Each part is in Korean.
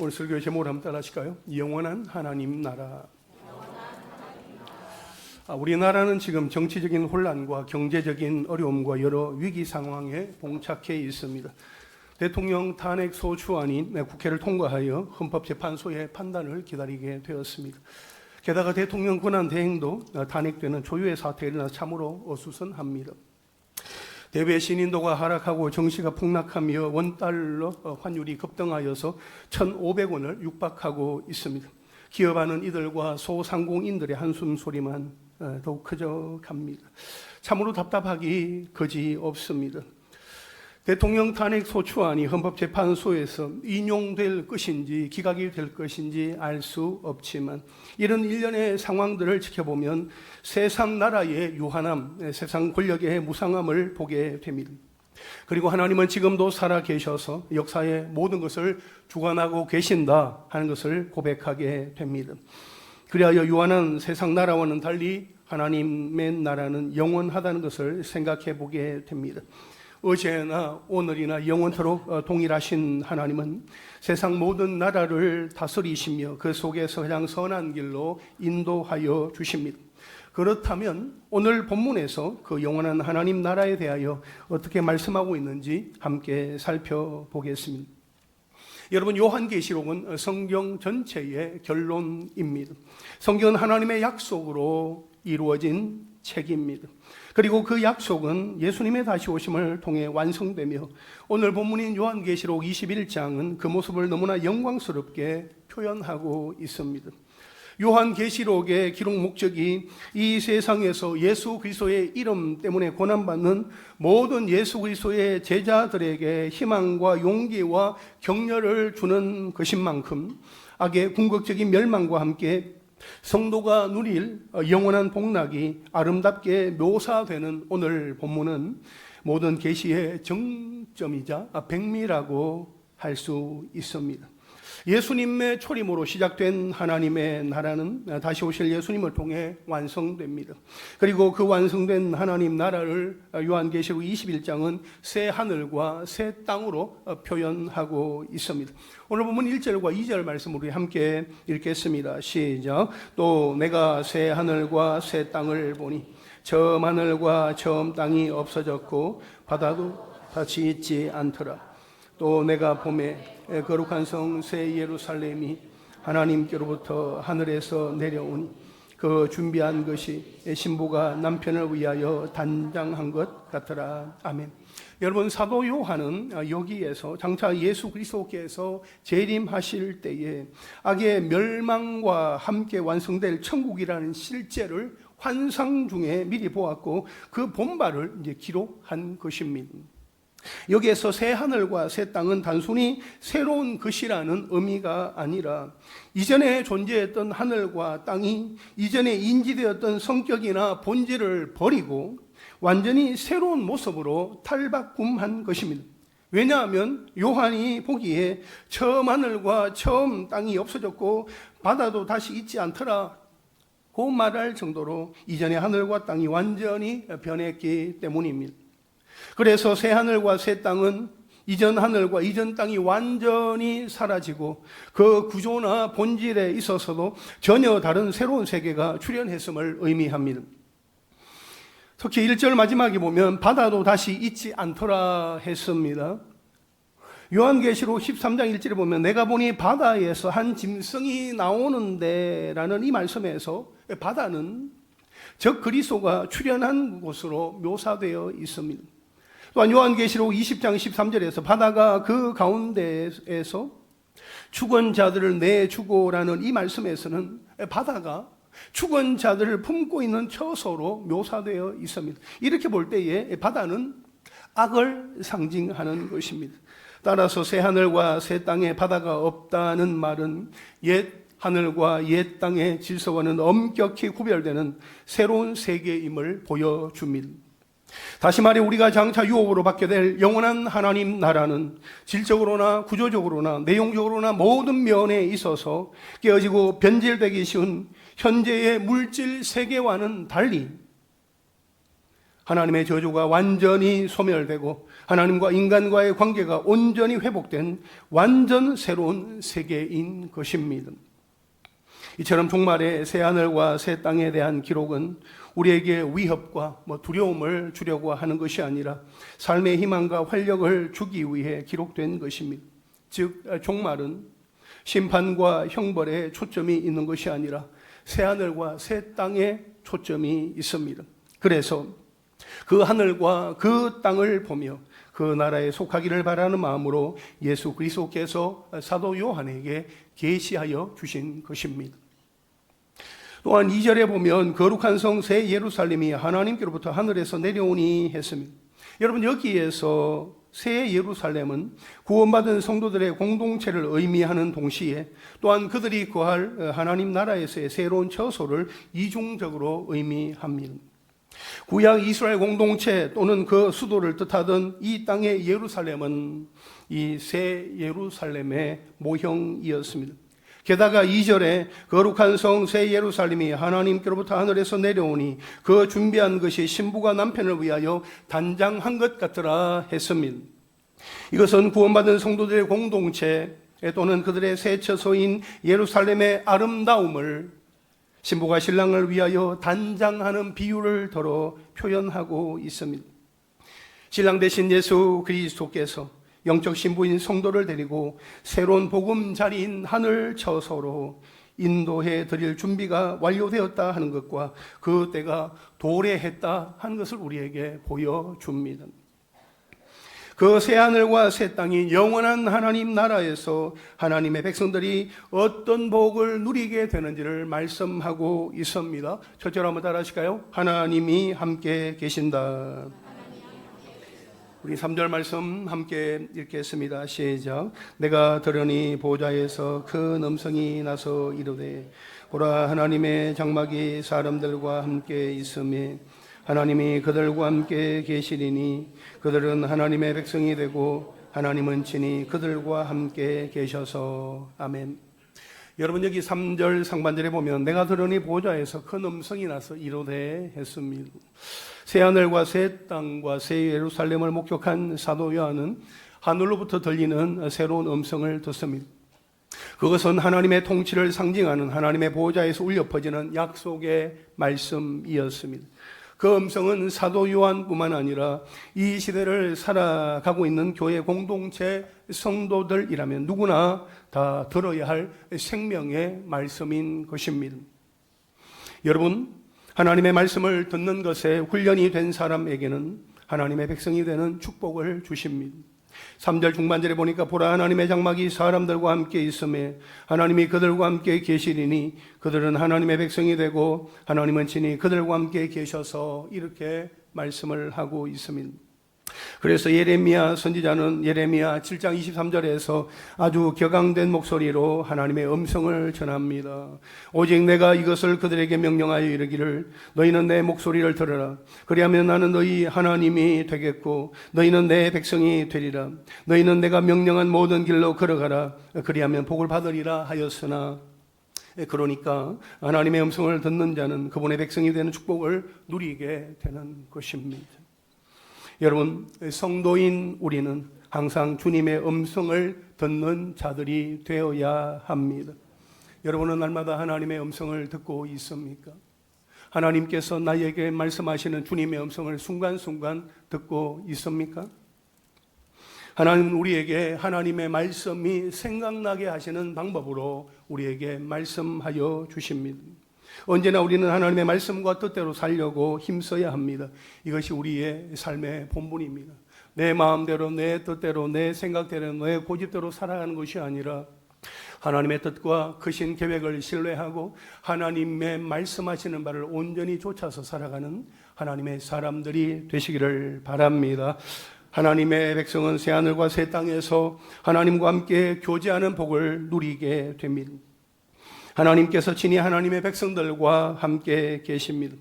오늘 설교의 제목을 한번 따라하실까요? 영원한 하나님 나라. 아, 우리나라는 지금 정치적인 혼란과 경제적인 어려움과 여러 위기 상황에 봉착해 있습니다. 대통령 탄핵 소추안이 국회를 통과하여 헌법재판소의 판단을 기다리게 되었습니다. 게다가 대통령 권한 대행도 탄핵되는 초유의 사태가 일어나 참으로 어수선합니다. 대외 신인도가 하락하고 정시가 폭락하며 원달러 환율이 급등하여서 1,500원을 육박하고 있습니다. 기업하는 이들과 소상공인들의 한숨 소리만 어, 더욱 커져갑니다. 참으로 답답하기 거지 없습니다. 대통령 탄핵 소추안이 헌법재판소에서 인용될 것인지 기각이 될 것인지 알 수 없지만 이런 일련의 상황들을 지켜보면 세상 나라의 유한함, 세상 권력의 무상함을 보게 됩니다. 그리고 하나님은 지금도 살아 계셔서 역사의 모든 것을 주관하고 계신다 하는 것을 고백하게 됩니다. 그리하여 유한한 세상 나라와는 달리 하나님의 나라는 영원하다는 것을 생각해 보게 됩니다. 어제나 오늘이나 영원토록 어, 동일하신 하나님은 세상 모든 나라를 다스리시며 그 속에서 가장 선한 길로 인도하여 주십니다. 그렇다면 오늘 본문에서 그 영원한 하나님 나라에 대하여 어떻게 말씀하고 있는지 함께 살펴보겠습니다. 여러분 요한계시록은 성경 전체의 결론입니다. 성경은 하나님의 약속으로 이루어진 책입니다. 그리고 그 약속은 예수님의 다시 오심을 통해 완성되며 오늘 본문인 요한계시록 21장은 그 모습을 너무나 영광스럽게 표현하고 있습니다. 요한계시록의 기록 목적이 이 세상에서 예수 그리스도의 이름 때문에 고난받는 모든 예수 그리스도의 제자들에게 희망과 용기와 격려를 주는 것인 만큼 악의 궁극적인 멸망과 함께 성도가 누릴 영원한 복락이 아름답게 묘사되는 오늘 본문은 모든 계시의 정점이자 백미라고 할 수 있습니다. 예수님의 초림으로 시작된 하나님의 나라는 다시 오실 예수님을 통해 완성됩니다. 그리고 그 완성된 하나님 나라를 요한계시록 21장은 새 하늘과 새 땅으로 표현하고 있습니다. 오늘 보면 1절과 2절 말씀으로 함께 읽겠습니다. 시작. 또 내가 새 하늘과 새 땅을 보니 처음 하늘과 처음 땅이 없어졌고 바다도 다시 있지 않더라. 또 내가 봄에 거룩한 성 새 예루살렘이 하나님께로부터 하늘에서 내려오니 그 준비한 것이 신부가 남편을 위하여 단장한 것 같더라. 아멘. 여러분 사도 요한은 여기에서 장차 예수 그리스도께서 재림하실 때에 악의 멸망과 함께 완성될 천국이라는 실제를 환상 중에 미리 보았고 그 본발을 이제 기록한 것입니다. 여기에서 새 하늘과 새 땅은 단순히 새로운 것이라는 의미가 아니라 이전에 존재했던 하늘과 땅이 이전에 인지되었던 성격이나 본질을 버리고 완전히 새로운 모습으로 탈바꿈한 것입니다. 왜냐하면 요한이 보기에 처음 하늘과 처음 땅이 없어졌고 바다도 다시 있지 않더라. 그 말할 정도로 이전의 하늘과 땅이 완전히 변했기 때문입니다. 그래서 새 하늘과 새 땅은 이전 하늘과 이전 땅이 완전히 사라지고 그 구조나 본질에 있어서도 전혀 다른 새로운 세계가 출현했음을 의미합니다. 특히 1절 마지막에 보면 바다도 다시 있지 않더라 했습니다. 요한계시록 13장 1절에 보면 내가 보니 바다에서 한 짐승이 나오는데 라는 이 말씀에서 바다는 적 그리스도가 출현한 곳으로 묘사되어 있습니다. 또한 요한계시록 20장 13절에서 바다가 그 가운데에서 죽은 자들을 내주고라는 이 말씀에서는 바다가 죽은 자들을 품고 있는 처소로 묘사되어 있습니다. 이렇게 볼 때에 바다는 악을 상징하는 것입니다. 따라서 새 하늘과 새 땅에 바다가 없다는 말은 옛 하늘과 옛 땅의 질서와는 엄격히 구별되는 새로운 세계임을 보여줍니다. 다시 말해 우리가 장차 유업으로 받게 될 영원한 하나님 나라는 질적으로나 구조적으로나 내용적으로나 모든 면에 있어서 깨어지고 변질되기 쉬운 현재의 물질 세계와는 달리 하나님의 저주가 완전히 소멸되고 하나님과 인간과의 관계가 온전히 회복된 완전 새로운 세계인 것입니다. 이처럼 종말의 새 하늘과 새 땅에 대한 기록은 우리에게 위협과 뭐 두려움을 주려고 하는 것이 아니라 삶의 희망과 활력을 주기 위해 기록된 것입니다. 즉 종말은 심판과 형벌에 초점이 있는 것이 아니라 새 하늘과 새 땅에 초점이 있습니다. 그래서 그 하늘과 그 땅을 보며 그 나라에 속하기를 바라는 마음으로 예수 그리스도께서 사도 요한에게 계시하여 주신 것입니다. 또한 2절에 보면 거룩한 성 새 예루살렘이 하나님께로부터 하늘에서 내려오니 했습니다. 여러분 여기에서 새 예루살렘은 구원받은 성도들의 공동체를 의미하는 동시에 또한 그들이 거할 하나님 나라에서의 새로운 처소를 이중적으로 의미합니다. 구약 이스라엘 공동체 또는 그 수도를 뜻하던 이 땅의 예루살렘은 이 새 예루살렘의 모형이었습니다. 게다가 2절에 거룩한 성 새 예루살렘이 하나님께로부터 하늘에서 내려오니 그 준비한 것이 신부가 남편을 위하여 단장한 것 같더라 했습니다. 이것은 구원받은 성도들의 공동체 또는 그들의 새 처소인 예루살렘의 아름다움을 신부가 신랑을 위하여 단장하는 비유를 더러 표현하고 있습니다. 신랑 대신 예수 그리스도께서 영적 신부인 성도를 데리고 새로운 보금자리인 하늘 처소로 인도해 드릴 준비가 완료되었다 하는 것과 그 때가 도래했다 하는 것을 우리에게 보여줍니다. 그 새하늘과 새 땅이 영원한 하나님 나라에서 하나님의 백성들이 어떤 복을 누리게 되는지를 말씀하고 있습니다. 첫째로 한번 따라 하실까요? 하나님이 함께 계신다. 우리 3절 말씀 함께 읽겠습니다. 시작. 내가 들으니 보좌에서 큰 음성이 나서 이르되 보라 하나님의 장막이 사람들과 함께 있음에 하나님이 그들과 함께 계시리니 그들은 하나님의 백성이 되고 하나님은 친히 그들과 함께 계셔서 아멘. 여러분 여기 3절 상반절에 보면 내가 들으니 보좌에서 큰 음성이 나서 이르되 했습니다. 새 하늘과 새 땅과 새 예루살렘을 목격한 사도 요한은 하늘로부터 들리는 새로운 음성을 듣습니다. 그것은 하나님의 통치를 상징하는 하나님의 보좌에서 울려 퍼지는 약속의 말씀이었습니다. 그 음성은 사도 요한뿐만 아니라 이 시대를 살아가고 있는 교회 공동체 성도들이라면 누구나 다 들어야 할 생명의 말씀인 것입니다. 여러분, 하나님의 말씀을 듣는 것에 훈련이 된 사람에게는 하나님의 백성이 되는 축복을 주십니다. 3절 중반절에 보니까 보라 하나님의 장막이 사람들과 함께 있음에 하나님이 그들과 함께 계시리니 그들은 하나님의 백성이 되고 하나님은 친히 그들과 함께 계셔서 이렇게 말씀을 하고 있습니다. 그래서 예레미야 선지자는 예레미야 7장 23절에서 아주 격앙된 목소리로 하나님의 음성을 전합니다. 오직 내가 이것을 그들에게 명령하여 이르기를 너희는 내 목소리를 들으라. 그리하면 나는 너희 하나님이 되겠고 너희는 내 백성이 되리라. 너희는 내가 명령한 모든 길로 걸어가라. 그리하면 복을 받으리라 하였으나 그러니까 하나님의 음성을 듣는 자는 그분의 백성이 되는 축복을 누리게 되는 것입니다. 여러분, 성도인 우리는 항상 주님의 음성을 듣는 자들이 되어야 합니다. 여러분은 날마다 하나님의 음성을 듣고 있습니까? 하나님께서 나에게 말씀하시는 주님의 음성을 순간순간 듣고 있습니까? 하나님은 우리에게 하나님의 말씀이 생각나게 하시는 방법으로 우리에게 말씀하여 주십니다. 언제나 우리는 하나님의 말씀과 뜻대로 살려고 힘써야 합니다. 이것이 우리의 삶의 본분입니다. 내 마음대로, 내 뜻대로, 내 생각대로, 내 고집대로 살아가는 것이 아니라 하나님의 뜻과 크신 계획을 신뢰하고 하나님의 말씀하시는 바를 온전히 쫓아서 살아가는 하나님의 사람들이 되시기를 바랍니다. 하나님의 백성은 새 하늘과 새 땅에서 하나님과 함께 교제하는 복을 누리게 됩니다. 하나님께서 친히 하나님의 백성들과 함께 계십니다.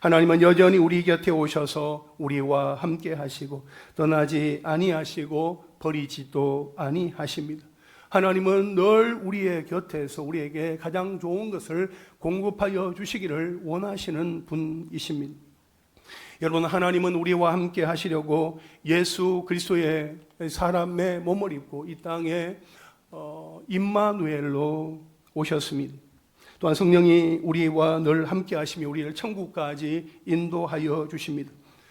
하나님은 여전히 우리 곁에 오셔서 우리와 함께 하시고 떠나지 아니하시고 버리지도 아니하십니다. 하나님은 늘 우리의 곁에서 우리에게 가장 좋은 것을 공급하여 주시기를 원하시는 분이십니다. 여러분 하나님은 우리와 함께 하시려고 예수 그리스도의 사람의 몸을 입고 이 땅에 어, 임마누엘로 오셨습니다. 또한 성령이 우리와 늘 함께 하시며 우리를 천국까지 인도하여 주십니다.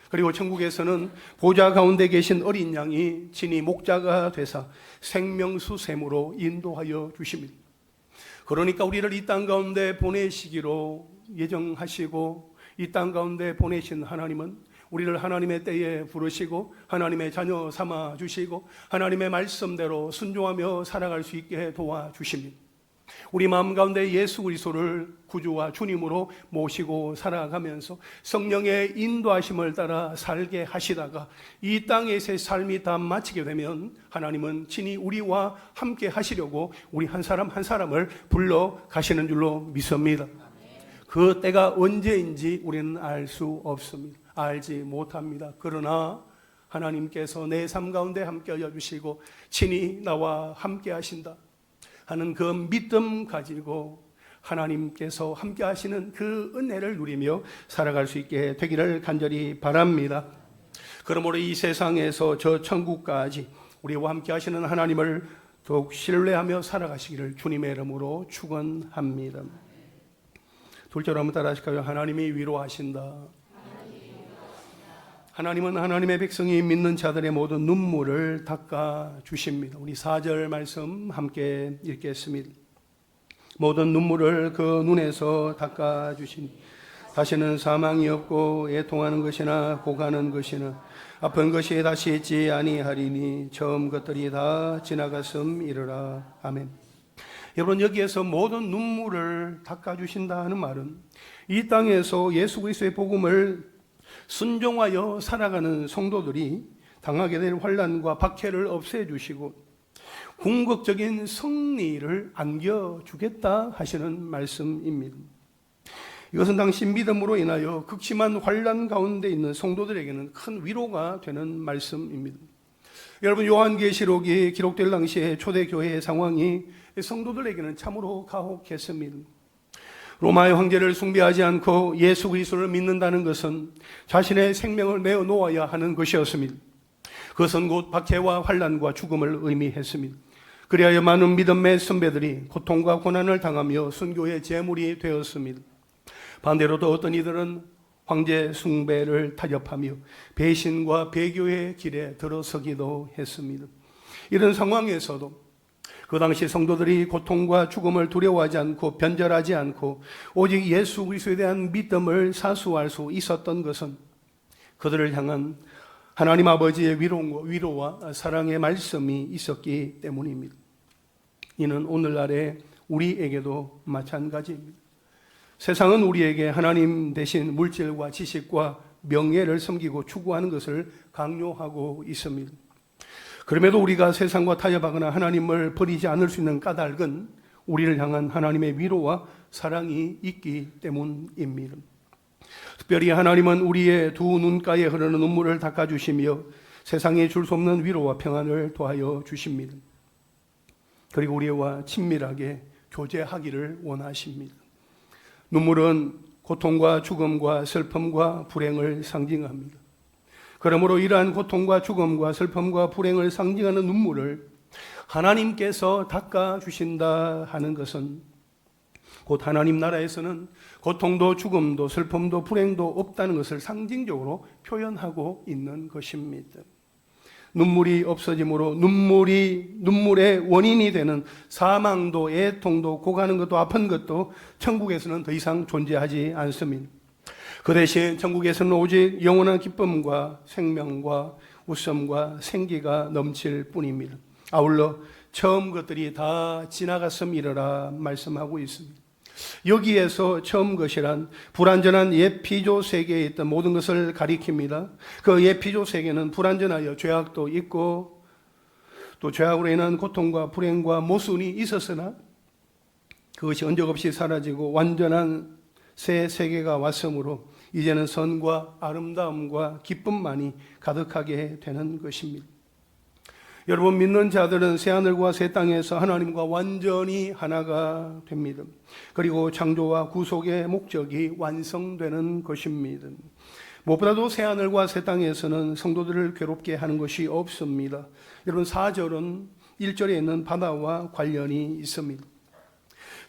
그리고 천국에서는 보좌 가운데 계신 어린 양이 진이 목자가 되사 생명수 샘으로 인도하여 주십니다. 그러니까 우리를 이 땅 가운데 보내시기로 예정하시고 이 땅 가운데 보내신 하나님은 우리를 하나님의 때에 부르시고 하나님의 자녀 삼아 주시고 하나님의 말씀대로 순종하며 살아갈 수 있게 도와 주십니다. 우리 마음 가운데 예수 그리스도를 구주와 주님으로 모시고 살아가면서 성령의 인도하심을 따라 살게 하시다가 이 땅에서의 삶이 다 마치게 되면 하나님은 친히 우리와 함께 하시려고 우리 한 사람 한 사람을 불러 가시는 줄로 믿습니다. 그 때가 언제인지 우리는 알 수 없습니다. 알지 못합니다. 그러나 하나님께서 내 삶 가운데 함께 하여 주시고 친히 나와 함께 하신다. 하는 그 믿음 가지고 하나님께서 함께 하시는 그 은혜를 누리며 살아갈 수 있게 되기를 간절히 바랍니다. 그러므로 이 세상에서 저 천국까지 우리와 함께 하시는 하나님을 더욱 신뢰하며 살아가시기를 주님의 이름으로 축원합니다. 둘째로 한번 따라 하실까요? 하나님이 위로하신다. 하나님은 하나님의 백성이 믿는 자들의 모든 눈물을 닦아 주십니다. 우리 4절 말씀 함께 읽겠습니다. 모든 눈물을 그 눈에서 닦아 주시니 다시는 사망이 없고 애통하는 것이나 고가는 것이나 아픈 것이 다시 있지 아니하리니 처음 것들이 다 지나갔음 이르라 아멘. 여러분 여기에서 모든 눈물을 닦아 주신다 하는 말은 이 땅에서 예수 그리스도의 복음을 순종하여 살아가는 성도들이 당하게 될 환란과 박해를 없애 주시고 궁극적인 승리를 안겨 주겠다 하시는 말씀입니다. 이것은 당시 믿음으로 인하여 극심한 환란 가운데 있는 성도들에게는 큰 위로가 되는 말씀입니다. 여러분 요한계시록이 기록될 당시에 초대 교회의 상황이 성도들에게는 참으로 가혹했습니다. 로마의 황제를 숭배하지 않고 예수 그리스도를 믿는다는 것은 자신의 생명을 내어 놓아야 하는 것이었습니다. 그것은 곧 박해와 환란과 죽음을 의미했습니다. 그리하여 많은 믿음의 선배들이 고통과 고난을 당하며 순교의 제물이 되었습니다. 반대로도 어떤 이들은 황제 숭배를 타협하며 배신과 배교의 길에 들어서기도 했습니다. 이런 상황에서도 그 당시 성도들이 고통과 죽음을 두려워하지 않고 변절하지 않고 오직 예수 그리스도에 대한 믿음을 사수할 수 있었던 것은 그들을 향한 하나님 아버지의 위로 와 사랑의 말씀이 있었기 때문입니다. 이는 오늘날의 우리에게도 마찬가지입니다. 세상은 우리에게 하나님 대신 물질과 지식과 명예를 섬기고 추구하는 것을 강요하고 있습니다. 그럼에도 우리가 세상과 타협하거나 하나님을 버리지 않을 수 있는 까닭은 우리를 향한 하나님의 위로와 사랑이 있기 때문입니다. 특별히 하나님은 우리의 두 눈가에 흐르는 눈물을 닦아주시며 세상에 줄 수 없는 위로와 평안을 도하여 주십니다. 그리고 우리와 친밀하게 교제하기를 원하십니다. 눈물은 고통과 죽음과 슬픔과 불행을 상징합니다. 그러므로 이러한 고통과 죽음과 슬픔과 불행을 상징하는 눈물을 하나님께서 닦아 주신다 하는 것은 곧 하나님 나라에서는 고통도 죽음도 슬픔도 불행도 없다는 것을 상징적으로 표현하고 있는 것입니다. 눈물이 없어짐으로 눈물이 눈물의 원인이 되는 사망도 애통도 고가는 것도 아픈 것도 천국에서는 더 이상 존재하지 않습니다. 그 대신 천국에서는 오직 영원한 기쁨과 생명과 웃음과 생기가 넘칠 뿐입니다. 아울러 처음 것들이 다 지나갔음이라 말씀하고 있습니다. 여기에서 처음 것이란 불완전한 예피조 세계에 있던 모든 것을 가리킵니다. 그 예피조 세계는 불완전하여 죄악도 있고 또 죄악으로 인한 고통과 불행과 모순이 있었으나 그것이 언적 없이 사라지고 완전한 새 세계가 왔으므로 이제는 선과 아름다움과 기쁨만이 가득하게 되는 것입니다. 여러분 믿는 자들은 새 하늘과 새 땅에서 하나님과 완전히 하나가 됩니다. 그리고 창조와 구속의 목적이 완성되는 것입니다. 무엇보다도 새 하늘과 새 땅에서는 성도들을 괴롭게 하는 것이 없습니다. 여러분 4절은 1절에 있는 바다와 관련이 있습니다.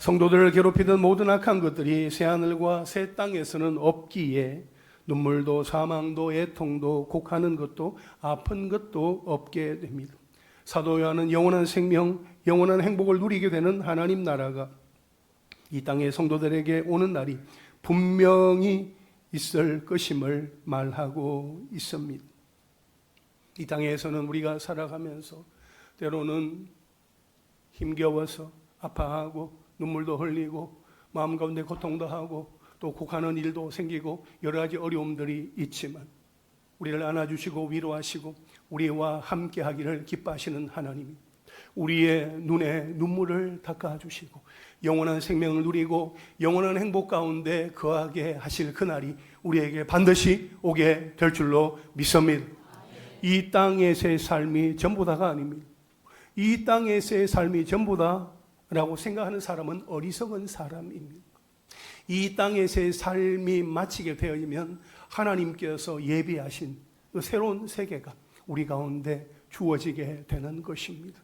성도들을 괴롭히던 모든 악한 것들이 새 하늘과 새 땅에서는 없기에 눈물도 사망도 애통도 곡하는 것도 아픈 것도 없게 됩니다. 사도 요한은 영원한 생명, 영원한 행복을 누리게 되는 하나님 나라가 이 땅의 성도들에게 오는 날이 분명히 있을 것임을 말하고 있습니다. 이 땅에서는 우리가 살아가면서 때로는 힘겨워서 아파하고 눈물도 흘리고 마음 가운데 고통도 하고 또 곡하는 일도 생기고 여러 가지 어려움들이 있지만 우리를 안아주시고 위로하시고 우리와 함께 하기를 기뻐하시는 하나님이 우리의 눈에 눈물을 닦아주시고 영원한 생명을 누리고 영원한 행복 가운데 거하게 하실 그날이 우리에게 반드시 오게 될 줄로 믿습니다. 이 땅에서의 삶이 전부 다가 아닙니다. 이 땅에서의 삶이 전부 다 라고 생각하는 사람은 어리석은 사람입니다. 이 땅에서의 삶이 마치게 되어지면 하나님께서 예비하신 그 새로운 세계가 우리 가운데 주어지게 되는 것입니다.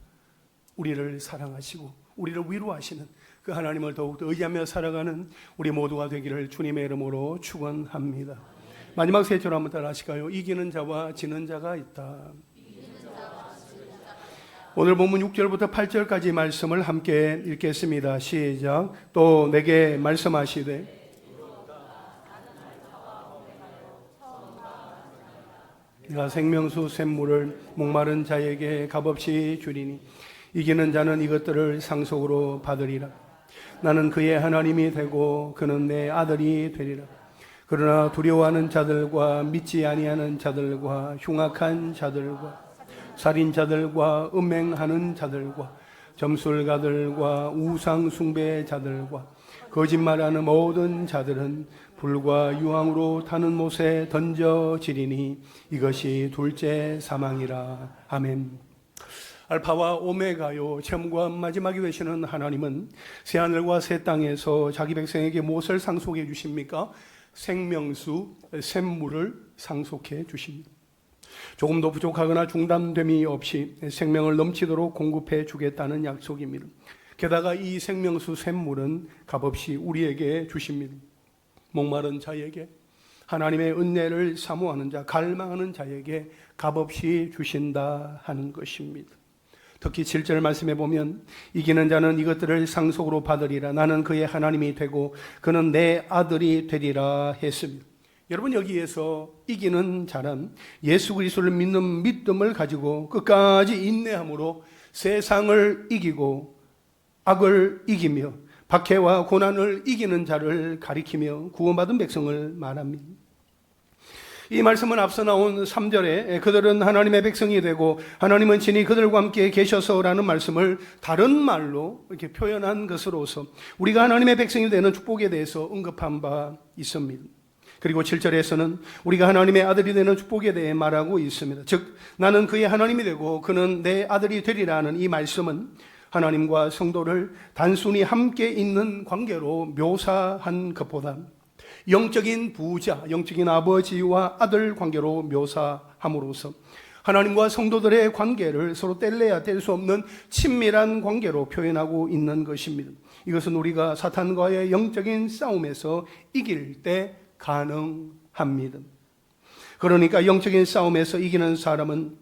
우리를 사랑하시고 우리를 위로하시는 그 하나님을 더욱더 의지하며 살아가는 우리 모두가 되기를 주님의 이름으로 축원합니다. 마지막 세절 한번 따라 하실까요? 이기는 자와 지는 자가 있다. 오늘 본문 6절부터 8절까지 말씀을 함께 읽겠습니다. 시작. 또 내게 말씀하시되 내가 생명수 샘물을 목마른 자에게 값없이 주리니 이기는 자는 이것들을 상속으로 받으리라. 나는 그의 하나님이 되고 그는 내 아들이 되리라. 그러나 두려워하는 자들과 믿지 아니하는 자들과 흉악한 자들과 살인자들과 음행하는 자들과 점술가들과 우상 숭배자들과 거짓말하는 모든 자들은 불과 유황으로 타는 못에 던져지리니 이것이 둘째 사망이라 아멘. 알파와 오메가요 처음과 마지막이 되시는 하나님은 새 하늘과 새 땅에서 자기 백성에게 무엇을 상속해 주십니까? 생명수 샘물을 상속해 주십니다. 조금도 부족하거나 중단됨이 없이 생명을 넘치도록 공급해 주겠다는 약속입니다. 게다가 이 생명수 샘물은 값없이 우리에게 주십니다. 목마른 자에게 하나님의 은혜를 사모하는 자, 갈망하는 자에게 값없이 주신다 하는 것입니다. 특히 7절 말씀해 보면 이기는 자는 이것들을 상속으로 받으리라 나는 그의 하나님이 되고 그는 내 아들이 되리라 했습니다. 여러분 여기에서 이기는 자는 예수 그리스도를 믿는 믿음을 가지고 끝까지 인내함으로 세상을 이기고 악을 이기며 박해와 고난을 이기는 자를 가리키며 구원받은 백성을 말합니다. 이 말씀은 앞서 나온 3절에 그들은 하나님의 백성이 되고 하나님은 친히 그들과 함께 계셔서라는 말씀을 다른 말로 이렇게 표현한 것으로서 우리가 하나님의 백성이 되는 축복에 대해서 언급한 바 있습니다. 그리고 7절에서는 우리가 하나님의 아들이 되는 축복에 대해 말하고 있습니다. 즉, 나는 그의 하나님이 되고 그는 내 아들이 되리라는 이 말씀은 하나님과 성도를 단순히 함께 있는 관계로 묘사한 것보다 영적인 부자, 영적인 아버지와 아들 관계로 묘사함으로써 하나님과 성도들의 관계를 서로 뗄래야 뗄 수 없는 친밀한 관계로 표현하고 있는 것입니다. 이것은 우리가 사탄과의 영적인 싸움에서 이길 때 가능합니다. 그러니까 영적인 싸움에서 이기는 사람은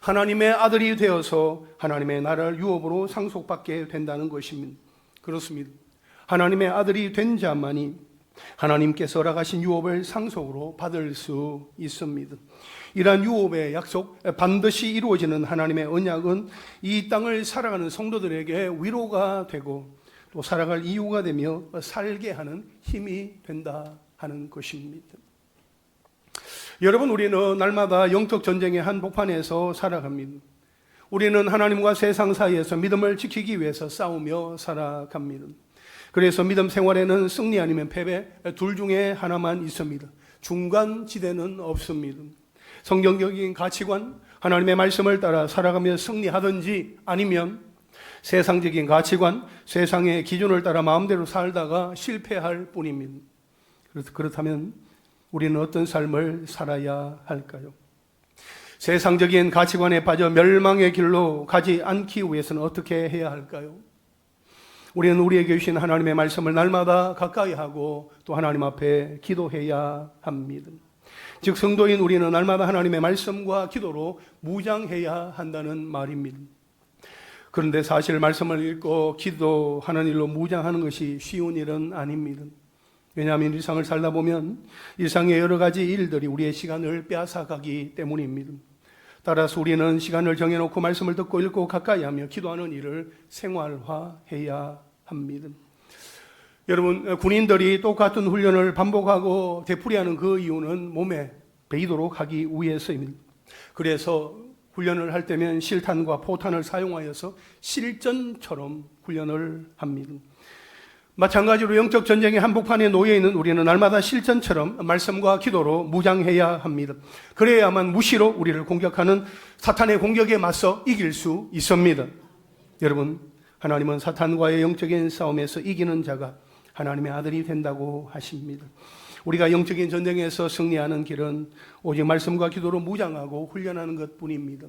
하나님의 아들이 되어서 하나님의 나라를 유업으로 상속받게 된다는 것입니다. 그렇습니다. 하나님의 아들이 된 자만이 하나님께서 허락하신 유업을 상속으로 받을 수 있습니다. 이러한 유업의 약속 반드시 이루어지는 하나님의 언약은 이 땅을 살아가는 성도들에게 위로가 되고 또 살아갈 이유가 되며 살게 하는 힘이 된다 하는 것입니다. 여러분, 우리는 날마다 영적 전쟁의 한복판에서 살아갑니다. 우리는 하나님과 세상 사이에서 믿음을 지키기 위해서 싸우며 살아갑니다. 그래서 믿음 생활에는 승리 아니면 패배 둘 중에 하나만 있습니다. 중간 지대는 없습니다. 성경적인 가치관, 하나님의 말씀을 따라 살아가며 승리하든지 아니면 세상적인 가치관, 세상의 기준을 따라 마음대로 살다가 실패할 뿐입니다. 그래서 그렇다면 우리는 어떤 삶을 살아야 할까요? 세상적인 가치관에 빠져 멸망의 길로 가지 않기 위해서는 어떻게 해야 할까요? 우리는 우리에게 주신 하나님의 말씀을 날마다 가까이 하고 또 하나님 앞에 기도해야 합니다. 즉, 성도인 우리는 날마다 하나님의 말씀과 기도로 무장해야 한다는 말입니다. 그런데 사실 말씀을 읽고 기도하는 일로 무장하는 것이 쉬운 일은 아닙니다. 왜냐하면 일상을 살다 보면 일상의 여러 가지 일들이 우리의 시간을 빼앗아가기 때문입니다. 따라서 우리는 시간을 정해놓고 말씀을 듣고 읽고 가까이 하며 기도하는 일을 생활화해야 합니다. 여러분, 군인들이 똑같은 훈련을 반복하고 되풀이하는 그 이유는 몸에 배이도록 하기 위해서입니다. 그래서 훈련을 할 때면 실탄과 포탄을 사용하여서 실전처럼 훈련을 합니다. 마찬가지로 영적 전쟁의 한복판에 놓여 있는 우리는 날마다 실전처럼 말씀과 기도로 무장해야 합니다. 그래야만 무시로 우리를 공격하는 사탄의 공격에 맞서 이길 수 있습니다. 여러분, 하나님은 사탄과의 영적인 싸움에서 이기는 자가 하나님의 아들이 된다고 하십니다. 우리가 영적인 전쟁에서 승리하는 길은 오직 말씀과 기도로 무장하고 훈련하는 것 뿐입니다.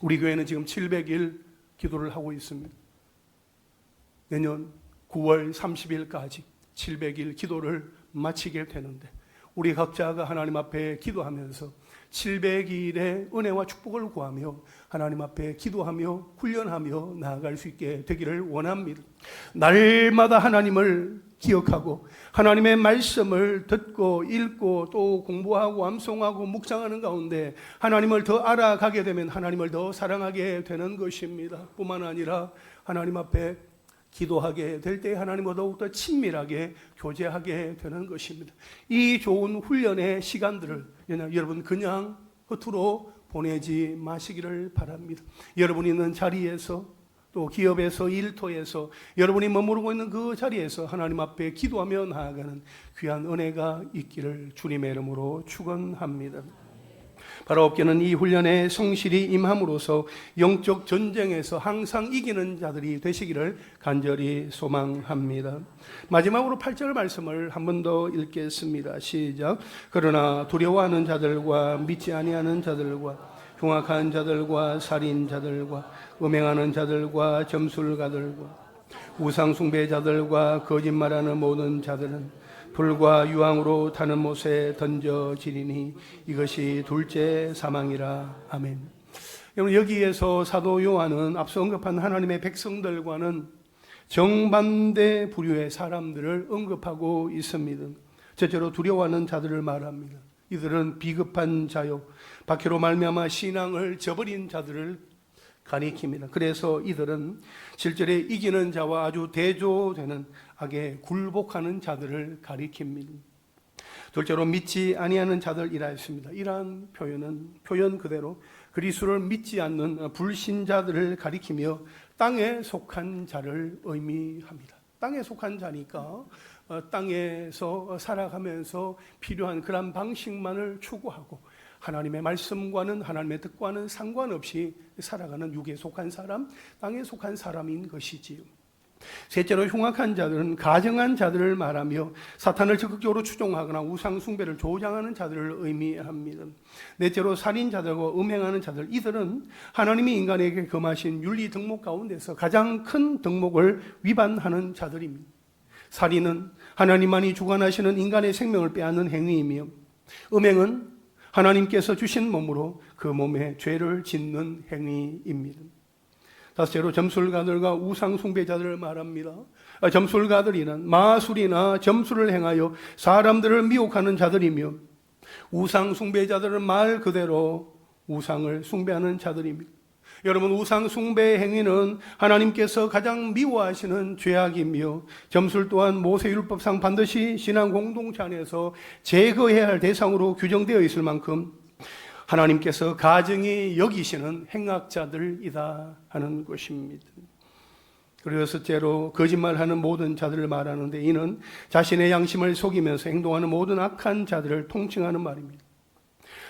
우리 교회는 지금 700일 기도를 하고 있습니다. 내년 9월 30일까지 700일 기도를 마치게 되는데 우리 각자가 하나님 앞에 기도하면서 700일의 은혜와 축복을 구하며 하나님 앞에 기도하며 훈련하며 나아갈 수 있게 되기를 원합니다. 날마다 하나님을 기억하고 하나님의 말씀을 듣고 읽고 또 공부하고 암송하고 묵상하는 가운데 하나님을 더 알아가게 되면 하나님을 더 사랑하게 되는 것입니다. 뿐만 아니라 하나님 앞에 기도하게 될 때 하나님과 더욱더 친밀하게 교제하게 되는 것입니다. 이 좋은 훈련의 시간들을 여러분 그냥 허투루 보내지 마시기를 바랍니다. 여러분 있는 자리에서 또 기업에서 일터에서 여러분이 머무르고 있는 그 자리에서 하나님 앞에 기도하며 나아가는 귀한 은혜가 있기를 주님의 이름으로 축원합니다. 바로 없게는 이 훈련에 성실히 임함으로써 영적 전쟁에서 항상 이기는 자들이 되시기를 간절히 소망합니다. 마지막으로 8절 말씀을 한 번 더 읽겠습니다. 시작. 그러나 두려워하는 자들과 믿지 아니하는 자들과 흉악한 자들과 살인자들과 음행하는 자들과 점술가들과 우상 숭배자들과 거짓말하는 모든 자들은 불과 유황으로 타는 못에 던져지리니 이것이 둘째 사망이라 아멘. 여러분 여기에서 사도 요한은 앞서 언급한 하나님의 백성들과는 정반대 부류의 사람들을 언급하고 있습니다. 첫째로 두려워하는 자들을 말합니다. 이들은 비급한 자요, 박해로 말미암아 신앙을 저버린 자들을 가리킵니다. 그래서 이들은 실제로 이기는 자와 아주 대조되는 악에 굴복하는 자들을 가리킵니다. 둘째로 믿지 아니하는 자들이라 했습니다. 이러한 표현은 표현 그대로 그리스도를 믿지 않는 불신자들을 가리키며 땅에 속한 자를 의미합니다. 땅에 속한 자니까 어, 땅에서 살아가면서 필요한 그런 방식만을 추구하고 하나님의 말씀과는 하나님의 뜻과는 상관없이 살아가는 육에 속한 사람, 땅에 속한 사람인 것이지요. 셋째로 흉악한 자들은 가정한 자들을 말하며 사탄을 적극적으로 추종하거나 우상 숭배를 조장하는 자들을 의미합니다. 넷째로 살인자들과 음행하는 자들 이들은 하나님이 인간에게 금하신 윤리 덕목 가운데서 가장 큰 덕목을 위반하는 자들입니다. 살인은 하나님만이 주관하시는 인간의 생명을 빼앗는 행위이며 음행은 하나님께서 주신 몸으로 그 몸에 죄를 짓는 행위입니다. 다섯째로 점술가들과 우상 숭배자들을 말합니다. 아, 점술가들이는 마술이나 점술을 행하여 사람들을 미혹하는 자들이며 우상 숭배자들은 말 그대로 우상을 숭배하는 자들입니다. 여러분 우상 숭배 행위는 하나님께서 가장 미워하시는 죄악이며 점술 또한 모세율법상 반드시 신앙 공동체 안에서 제거해야 할 대상으로 규정되어 있을 만큼 하나님께서 가정이 여기시는 행악자들이다 하는 것입니다. 그리고 여째로 거짓말하는 모든 자들을 말하는데 이는 자신의 양심을 속이면서 행동하는 모든 악한 자들을 통칭하는 말입니다.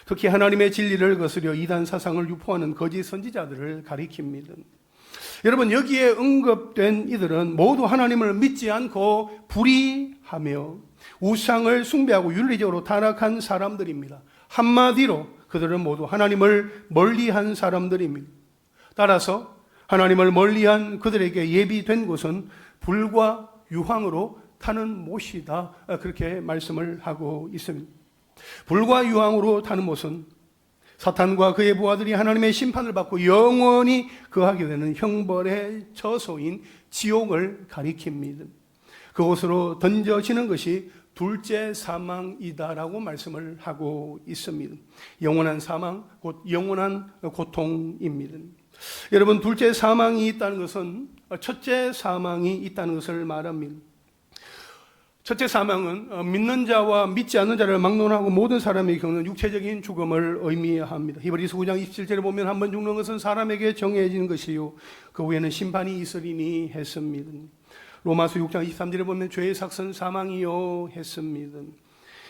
특히 하나님의 진리를 거스려 이단 사상을 유포하는 거짓 선지자들을 가리킵니다. 여러분 여기에 언급된 이들은 모두 하나님을 믿지 않고 불의하며 우상을 숭배하고 윤리적으로 타락한 사람들입니다. 한마디로 그들은 모두 하나님을 멀리한 사람들입니다. 따라서 하나님을 멀리한 그들에게 예비된 곳은 불과 유황으로 타는 못이다. 그렇게 말씀을 하고 있습니다. 불과 유황으로 타는 못은 사탄과 그의 부하들이 하나님의 심판을 받고 영원히 거하게 되는 형벌의 처소인 지옥을 가리킵니다. 그곳으로 던져지는 것이 둘째 사망이다라고 말씀을 하고 있습니다. 영원한 사망, 곧 영원한 고통입니다. 여러분, 둘째 사망이 있다는 것은 첫째 사망이 있다는 것을 말합니다. 첫째 사망은 어, 믿는 자와 믿지 않는 자를 막론하고 모든 사람이 겪는 육체적인 죽음을 의미합니다. 히브리서 9장 27절에 보면 한 번 죽는 것은 사람에게 정해진 것이요 그 후에는 심판이 있으리니 했습니다. 로마서 6장 23절에 보면 죄의 삭선 사망이요 했습니다.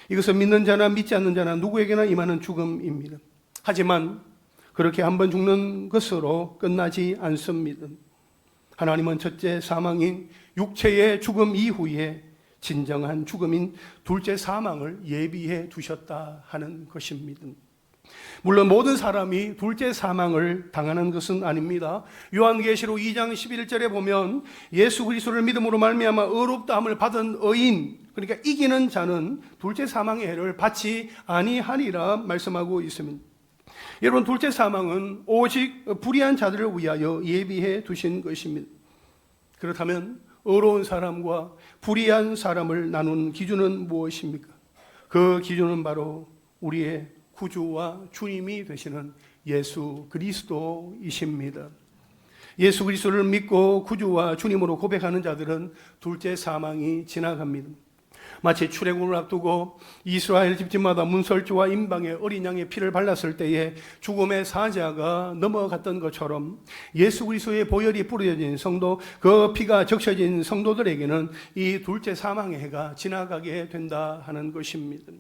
이것은 믿는 자나 믿지 않는 자나 누구에게나 임하는 죽음입니다. 하지만 그렇게 한 번 죽는 것으로 끝나지 않습니다. 하나님은 첫째 사망인 육체의 죽음 이후에 진정한 죽음인 둘째 사망을 예비해 두셨다 하는 것입니다. 물론 모든 사람이 둘째 사망을 당하는 것은 아닙니다. 요한계시록 2장 11절에 보면 예수 그리스도를 믿음으로 말미암아 의롭다함을 받은 의인 그러니까 이기는 자는 둘째 사망의 해를 받지 아니하리라 말씀하고 있습니다. 여러분 둘째 사망은 오직 불의한 자들을 위하여 예비해 두신 것입니다. 그렇다면 의로운 사람과 불의한 사람을 나눈 기준은 무엇입니까? 그 기준은 바로 우리의 구주와 주님이 되시는 예수 그리스도이십니다. 예수 그리스도를 믿고 구주와 주님으로 고백하는 자들은 둘째 사망이 지나갑니다. 마치 출애굽을 앞두고 이스라엘 집집마다 문설주와 임방에 어린 양의 피를 발랐을 때에 죽음의 사자가 넘어갔던 것처럼 예수 그리스도의 보혈이 뿌려진 성도 그 피가 적셔진 성도들에게는 이 둘째 사망의 해가 지나가게 된다 하는 것입니다.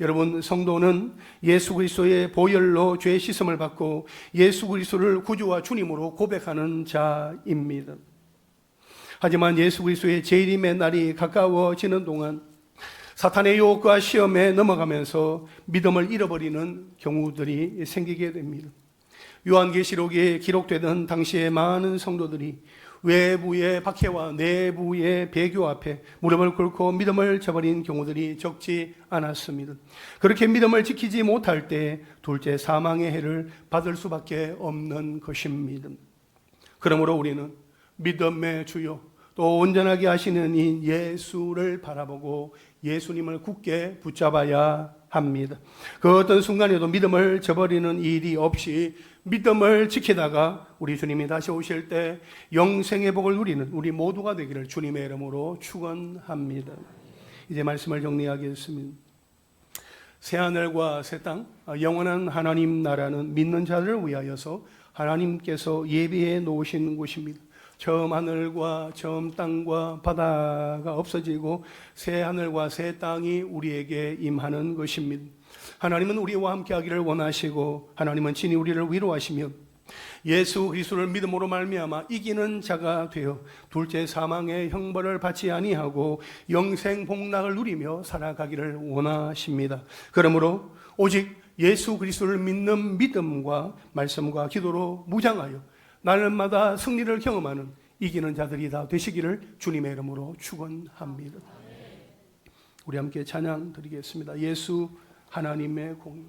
여러분 성도는 예수 그리스도의 보혈로 죄 씻음을 받고 예수 그리스도를 구주와 주님으로 고백하는 자입니다. 하지만 예수 그리스도의 재림의 날이 가까워지는 동안 사탄의 유혹과 시험에 넘어가면서 믿음을 잃어버리는 경우들이 생기게 됩니다. 요한계시록에 기록되던 당시의 많은 성도들이 외부의 박해와 내부의 배교 앞에 무릎을 꿇고 믿음을 저버린 경우들이 적지 않았습니다. 그렇게 믿음을 지키지 못할 때 둘째 사망의 해를 받을 수밖에 없는 것입니다. 그러므로 우리는 믿음의 주요 또 온전하게 하시는 이 예수를 바라보고 예수님을 굳게 붙잡아야 합니다. 그 어떤 순간에도 믿음을 저버리는 일이 없이 믿음을 지키다가 우리 주님이 다시 오실 때 영생의 복을 누리는 우리 모두가 되기를 주님의 이름으로 축원합니다. 이제 말씀을 정리하겠습니다. 새 하늘과 새 땅, 영원한 하나님 나라는 믿는 자들을 위하여서 하나님께서 예비해 놓으신 곳입니다. 처음 하늘과 처음 땅과 바다가 없어지고 새 하늘과 새 땅이 우리에게 임하는 것입니다. 하나님은 우리와 함께 하기를 원하시고 하나님은 친히 우리를 위로하시며 예수 그리스도를 믿음으로 말미암아 이기는 자가 되어 둘째 사망의 형벌을 받지 아니하고 영생 복락을 누리며 살아가기를 원하십니다. 그러므로 오직 예수 그리스도를 믿는 믿음과 말씀과 기도로 무장하여 날마다 승리를 경험하는 이기는 자들이 다 되시기를 주님의 이름으로 축원합니다. 우리 함께 찬양 드리겠습니다. 예수 하나님의 공유.